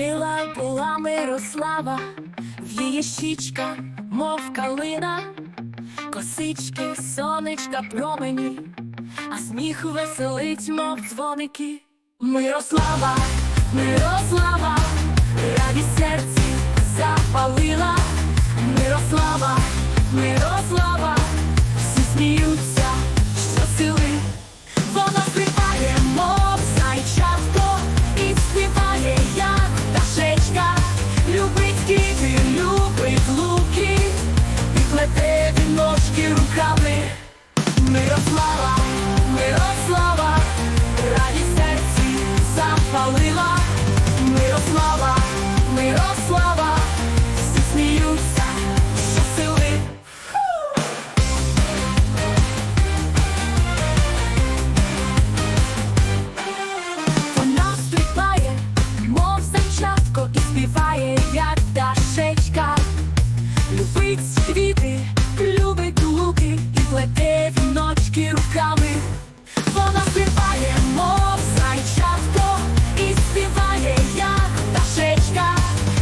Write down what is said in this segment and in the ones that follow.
Жила була Мирослава, в її щічка, мов калина, косички, сонечка промені, а сміх веселить, мов дзвоники. Мирослава, Мирослава, радість серці Любить світи, любить луки і плете віночки руками. Вона співає, мов зайчатко, і співає, як пташечка.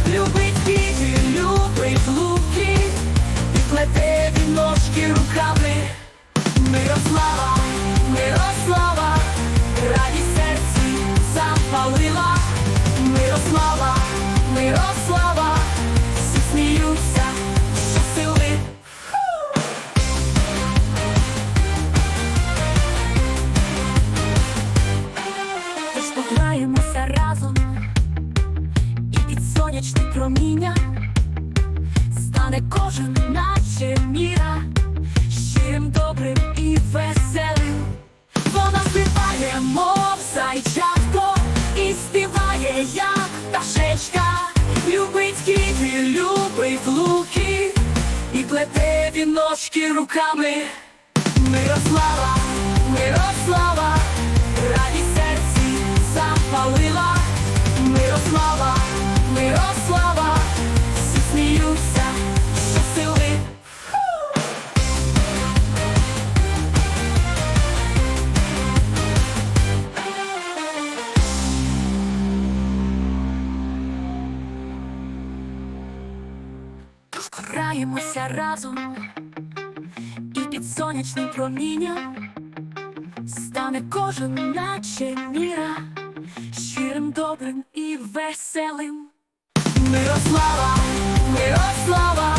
Любить квіти, любить луки і плете віночки руками. Мирослава, сонячне проміння стане кожен, наче міра, щирим, добрим і веселим. Вона співає, мов зайчатко, і співає, як пташечка. Любить квіти, любить луки, і плете віночки руками. Мирослава, Мирослава, Граємося разом і під сонячним промінням стане кожен, наче міра, щирим, добрим і веселим. Мирослава, Мирослава,